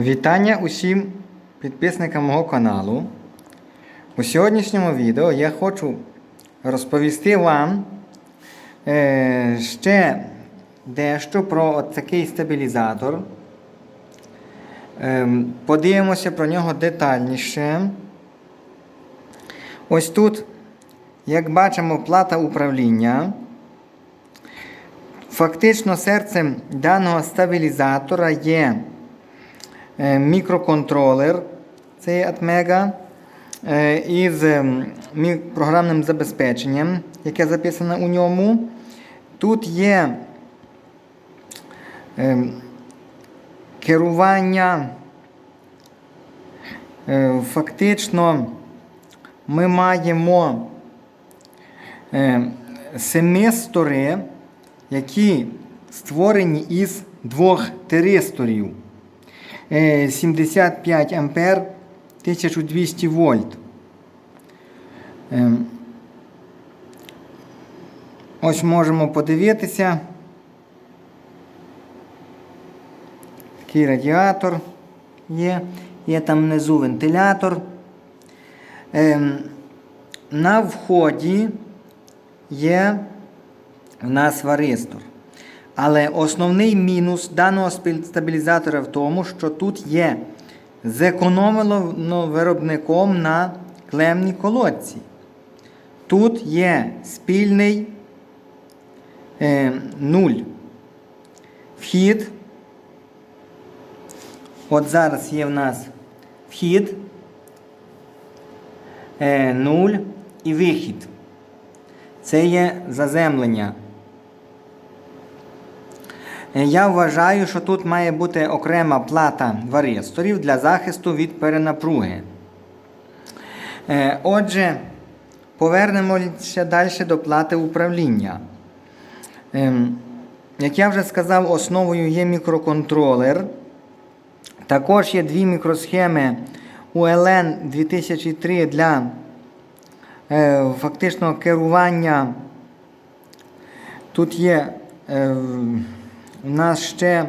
Вітання усім підписникам мого каналу. У сьогоднішньому відео я хочу розповісти вам е, ще дещо про такий стабілізатор. Е, подивимося про нього детальніше. Ось тут, як бачимо, плата управління. Фактично серцем даного стабілізатора є мікроконтролер, це е, із ем, програмним забезпеченням, яке записано у ньому. Тут є ем, керування. Е, Фактично ми маємо е, семистори, які створені із двох тиристорів. Е, 75 ампер 1200 вольт. Е, Ось можемо подивитися. Такий радіатор є. Є там внизу вентилятор. Ем, на вході є в нас варистор. Але основний мінус даного стабілізатора в тому, що тут є зекономлено виробником на клемній колодці. Тут є спільний е, нуль. Вхід. От зараз є в нас вхід, е, нуль і вихід. Це є заземлення. Е, Я вважаю, що тут має бути окрема плата варисторів для захисту від перенапруги. Е, Отже, повернемося далі до плати управління. Ем, Як я вже сказав, основою є мікроконтролер. Також є дві мікросхеми ULN 2003 для е, фактичного керування. Тут є у нас ще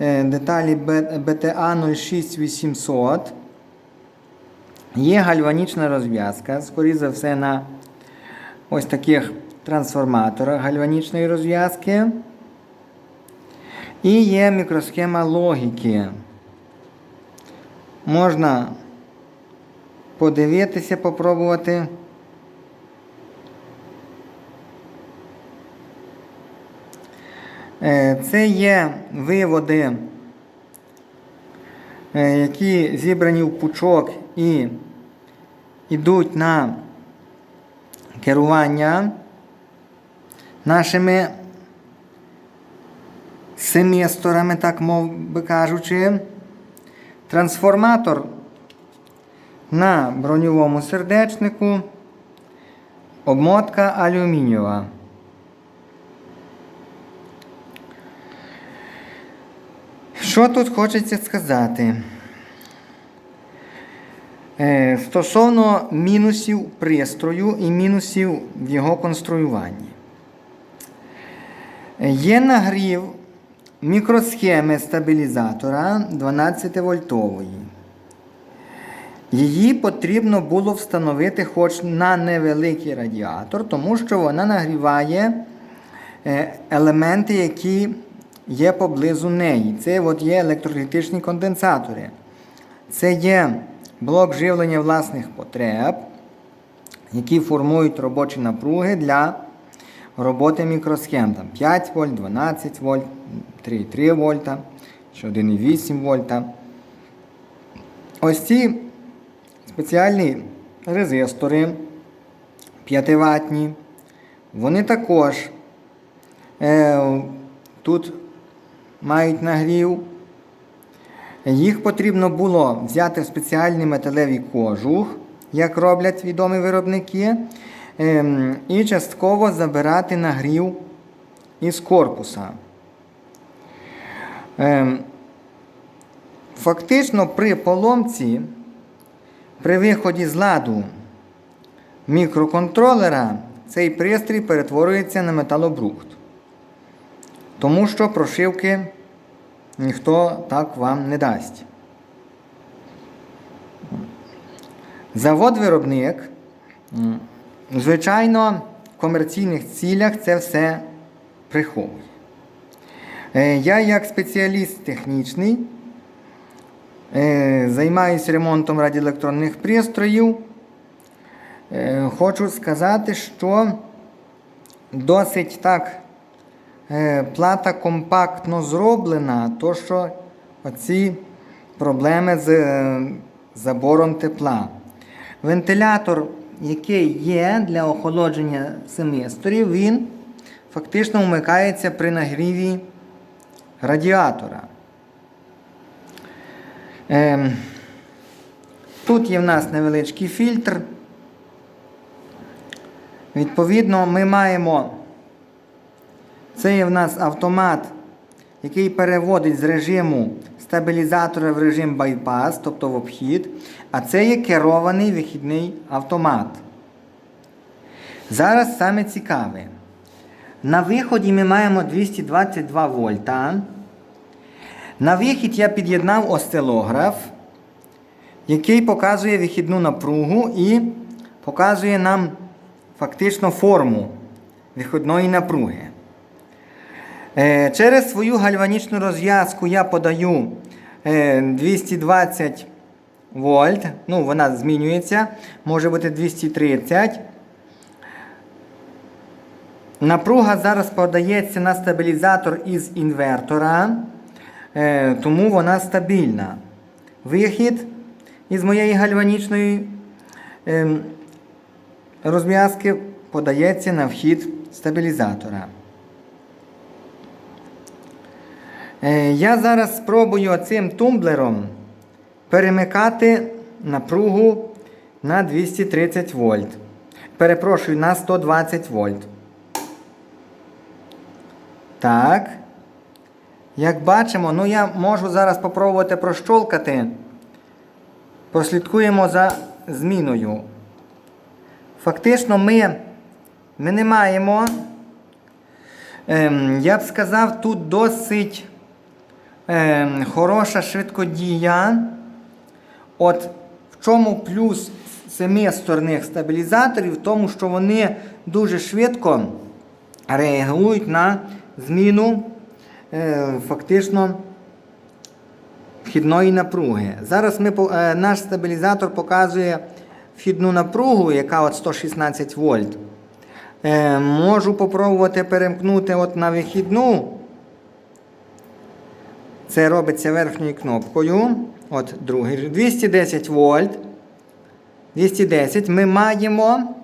е, деталі BTA 06800. Є гальванічна розв'язка, скоріше за все, на ось таких трансформаторах гальванічної розв'язки. І є мікросхема логіки. Можна подивитися, попробувати. Це є виводи, е, які зібрані в пучок і йдуть на керування нашими семесторами, так мов би кажучи. Трансформатор на броньовому сердечнику, обмотка алюмінієва. Що тут хочеться сказати? Е, Стосовно мінусів пристрою і мінусів в його конструюванні. Е, Є нагрів мікросхеми стабілізатора 12 вольтової. Її потрібно було встановити хоч на невеликий радіатор, тому що вона нагріває е, елементи, які є поблизу неї. Це от є електролітичні конденсатори. Це є блок живлення власних потреб, які формують робочі напруги для роботи мікросхем. Там 5 вольт, 12 вольт, 3,3 вольта, ще 1,8 вольта. Ось ці спеціальні резистори 5 ватні, вони також е, тут мають нагрів. Їх потрібно було взяти в спеціальний металевий кожух, як роблять відомі виробники, ем, і частково забирати нагрів із корпуса. Ем, Фактично при поломці, при виході з ладу мікроконтролера, цей пристрій перетворюється на металобрухт. Тому що прошивки ніхто так вам не дасть. Завод-виробник, звичайно, в комерційних цілях це все приховує. Е, Я, як спеціаліст технічний, е, займаюся ремонтом радіоелектронних пристроїв. Е, Хочу сказати, що досить так плата компактно зроблена, то що оці проблеми з е, забором тепла. Вентилятор, який є для охолодження семисторів, він фактично вмикається при нагріві радіатора. Ем, Тут є в нас невеличкий фільтр. Відповідно, ми маємо. Це є в нас автомат, який переводить з режиму стабілізатора в режим байпас, тобто в обхід. А це є керований вихідний автомат. Зараз саме цікаве. На виході ми маємо 222 вольта. На вихід я під'єднав осцилограф, який показує вихідну напругу і показує нам фактично форму виходної напруги. Е, Через свою гальванічну розв'язку я подаю е, 220 вольт. Ну, вона змінюється, може бути 230. Напруга зараз подається на стабілізатор із інвертора, е, тому вона стабільна. Вихід із моєї гальванічної ем, розв'язки подається на вхід стабілізатора. Е, Я зараз спробую цим тумблером перемикати напругу на 230 вольт. Перепрошую, на 120 вольт. Так. Як бачимо, ну я можу зараз спробувати прощолкати. Прослідкуємо за зміною. Фактично, ми, ми не маємо, ем, я б сказав, тут досить ем, хороша швидкодія. От в чому плюс семисторних стабілізаторів, в тому, що вони дуже швидко реагують на зміну е, фактично вхідної напруги. Зараз ми, е, наш стабілізатор показує вхідну напругу, яка от 116 вольт. Е, можу попробувати перемкнути от на вихідну. Це робиться верхньою кнопкою. От другий. 210 вольт. 210 ми маємо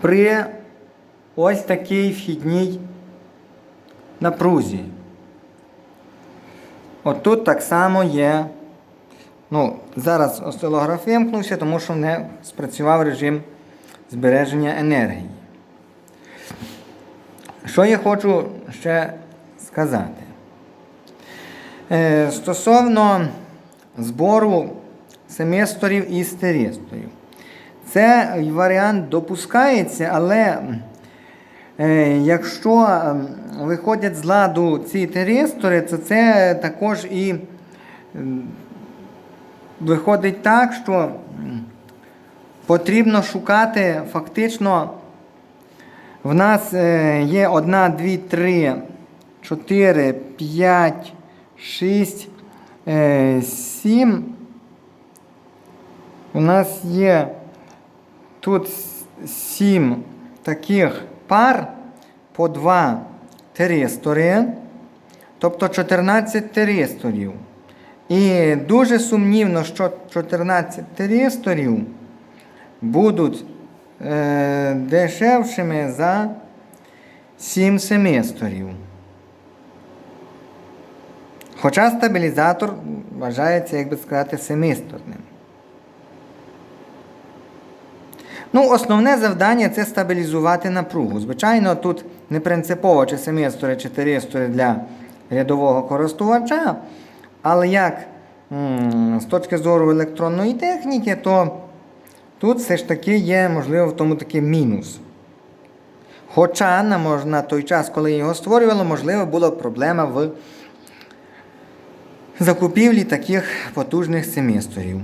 при ось такій вхідній напрузі. От тут так само є. Ну, зараз осцилограф вимкнувся, тому що не спрацював режим збереження енергії. Що я хочу ще сказати? Е, стосовно збору семесторів і стерісторів. Це варіант допускається, але е, якщо е, виходять з ладу ці теристори, то це також і виходить так, що потрібно шукати фактично. В нас е, є 1, 2, 3, 4, 5, 6, 7. У нас є тут 7 таких пар по 2 теристори, тобто 14 теристорів. І дуже сумнівно, що 14 теристорів будуть е, дешевшими за 7 семесторів. Хоча стабілізатор вважається, як би сказати, семисторним. Ну, основне завдання це стабілізувати напругу. Звичайно, тут не принципово чи семистори, чи теристори для рядового користувача, але як з точки зору електронної техніки, то тут все ж таки є, можливо, в тому такий мінус. Хоча на, той час, коли його створювало, можливо, була проблема в закупівлі таких потужних семісторів.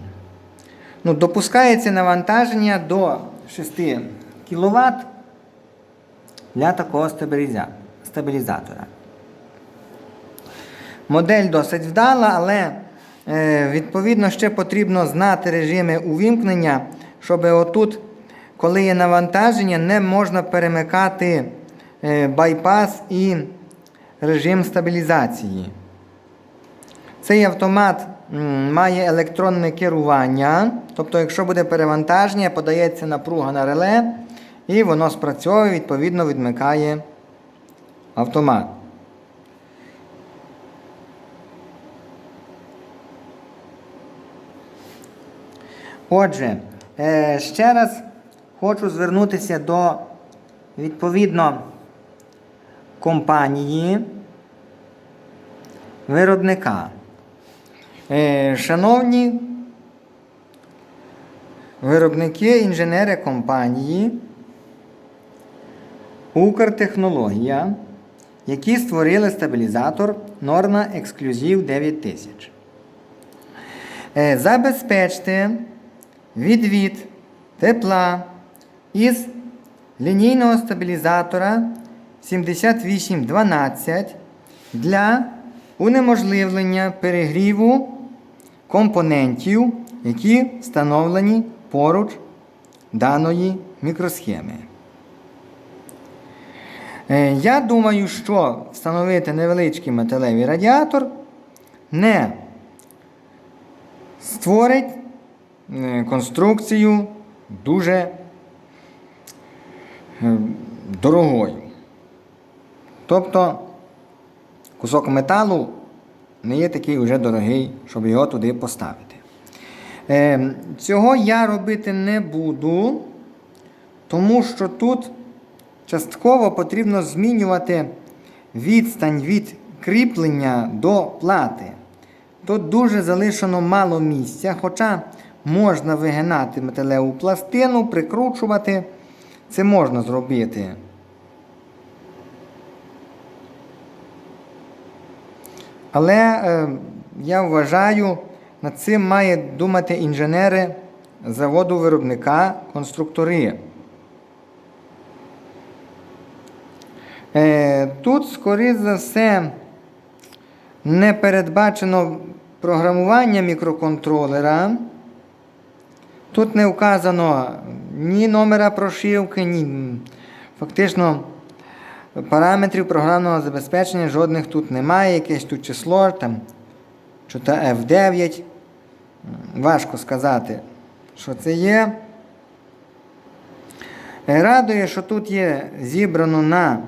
Ну, допускається навантаження до 6 кВт для такого стабілізатора. Модель досить вдала, але е, відповідно ще потрібно знати режими увімкнення, щоб отут, коли є навантаження, не можна перемикати е, байпас і режим стабілізації. Цей автомат має електронне керування, тобто, якщо буде перевантаження, подається напруга на реле, і воно спрацьовує, відповідно відмикає автомат. Отже, е, ще раз хочу звернутися до відповідно компанії виробника. Е, Шановні виробники, інженери компанії Укртехнологія, які створили стабілізатор Norma Exclusive 9000. Е, Забезпечте відвід тепла із лінійного стабілізатора 7812 для унеможливлення перегріву компонентів, які встановлені поруч даної мікросхеми. Е, Я думаю, що встановити невеличкий металевий радіатор не створить е, конструкцію дуже е, дорогою. Тобто кусок металу не є такий вже дорогий, щоб його туди поставити. Е, Цього я робити не буду, тому що тут частково потрібно змінювати відстань від кріплення до плати. Тут дуже залишено мало місця, хоча можна вигинати металеву пластину, прикручувати. Це можна зробити. Але е, я вважаю, над цим має думати інженери заводу виробника, конструктори. Е, тут, скоріш за все, не передбачено програмування мікроконтролера. Тут не вказано ні номера прошивки, ні фактично параметрів програмного забезпечення жодних тут немає. Якесь тут число, там, що та F9. Важко сказати, що це є. Е, Радує, що тут є зібрано на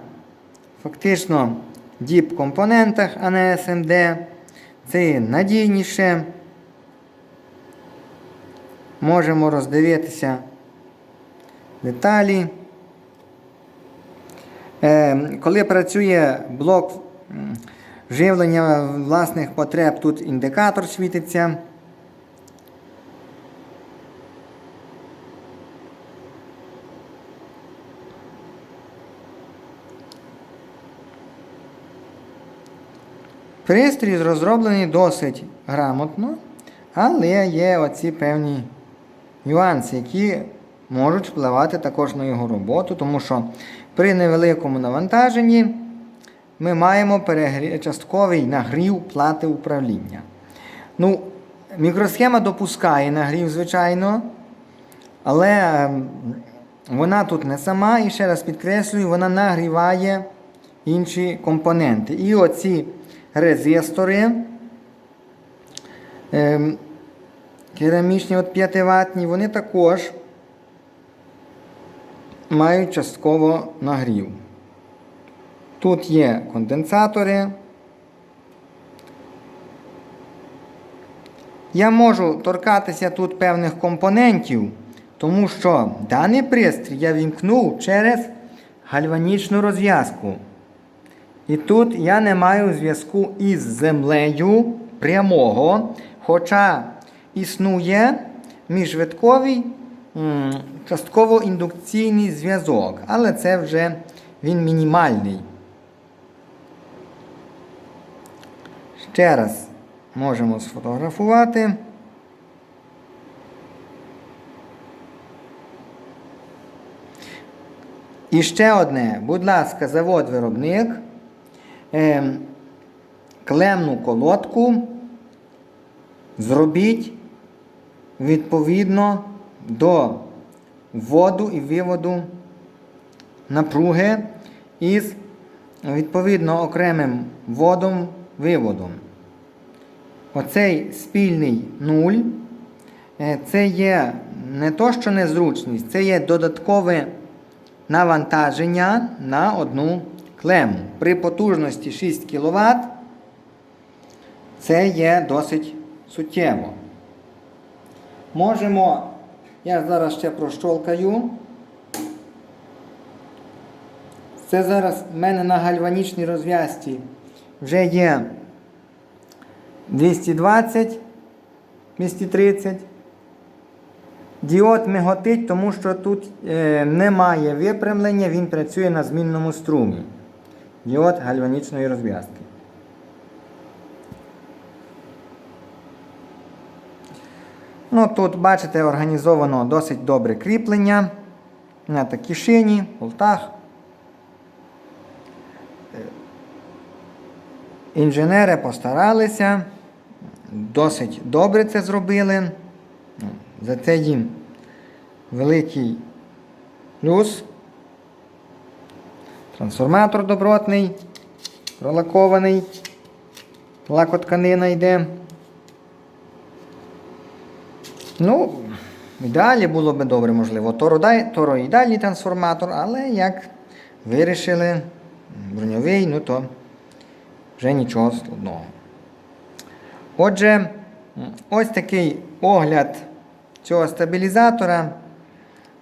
фактично DIP компонентах, а не SMD. Це є надійніше. Можемо роздивитися деталі. Е, Коли працює блок живлення власних потреб, тут індикатор світиться. Пристрій розроблений досить грамотно, але є оці певні нюанси, які можуть впливати також на його роботу, тому що при невеликому навантаженні ми маємо перегрі... частковий нагрів плати управління. Ну, Мікросхема допускає нагрів, звичайно, але ем, вона тут не сама, і ще раз підкреслюю, вона нагріває інші компоненти. І оці резистори ем, керамічні от 5 ватні, вони також мають частково нагрів. Тут є конденсатори. Я можу торкатися тут певних компонентів, тому що даний пристрій я вімкнув через гальванічну розв'язку. І тут я не маю зв'язку із землею прямого, хоча існує міжвитковий м, частково індукційний зв'язок, але це вже він мінімальний. Ще раз можемо сфотографувати. І ще одне, будь ласка, завод-виробник, ем, клемну колодку зробіть відповідно до вводу і виводу напруги із відповідно окремим вводом виводом. Оцей спільний нуль е, це є не то, що незручність, це є додаткове навантаження на одну клему. При потужності 6 кВт це є досить суттєво. Можемо, я зараз ще прощолкаю. Це зараз в мене на гальванічній розв'язці вже є 220, 230. Діод миготить, тому що тут е, немає випрямлення, він працює на змінному струмі. Діод гальванічної розв'язки. Ну, Тут, бачите, організовано досить добре кріплення на такій шині, болтах. Інженери постаралися, досить добре це зробили. Ну, За це їм великий плюс. Трансформатор добротний, пролакований, лакотканина йде. Ну, ідеалі було б добре, можливо, тороїдальний трансформатор, але як вирішили броньовий, ну то вже нічого складного. Отже, ось такий огляд цього стабілізатора.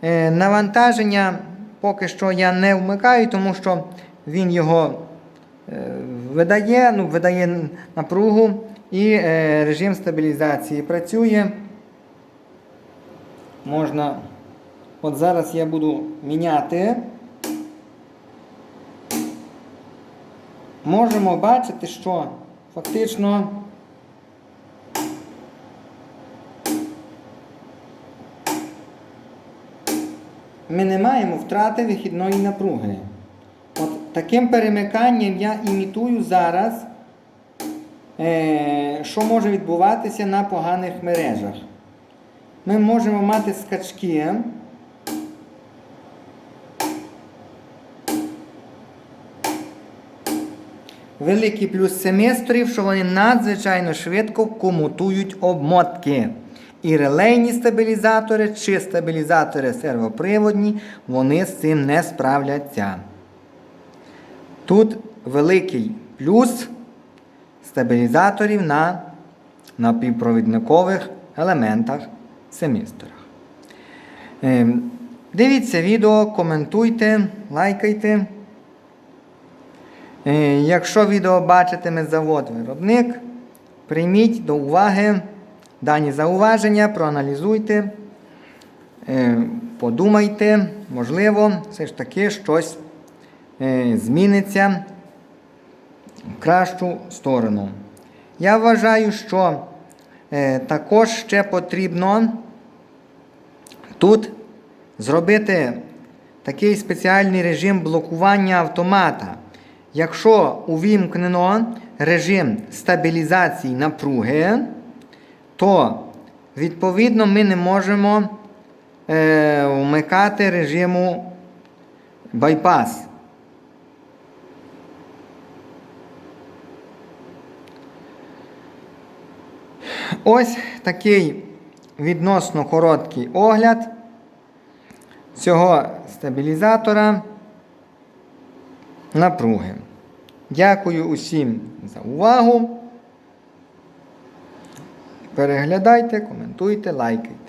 Е, Навантаження поки що я не вмикаю, тому що він його е, видає, ну, видає напругу і е, режим стабілізації працює. Можна. От зараз я буду міняти. Можемо бачити, що фактично ми не маємо втрати вихідної напруги. От таким перемиканням я імітую зараз, е, що може відбуватися на поганих мережах. Ми можемо мати скачки. Великий плюс семестрів, що вони надзвичайно швидко комутують обмотки. І релейні стабілізатори чи стабілізатори сервоприводні, вони з цим не справляться. Тут великий плюс стабілізаторів на напівпровідникових елементах семісторах. Ем, Дивіться відео, коментуйте, лайкайте. Е, Якщо відео бачитиме завод-виробник, прийміть до уваги дані зауваження, проаналізуйте, е, подумайте, можливо, все ж таки щось е, зміниться в кращу сторону. Я вважаю, що також ще потрібно тут зробити такий спеціальний режим блокування автомата. Якщо увімкнено режим стабілізації напруги, то відповідно ми не можемо е, вмикати режиму байпас. Ось такий відносно короткий огляд цього стабілізатора напруги. Дякую усім за увагу. Переглядайте, коментуйте, лайкайте.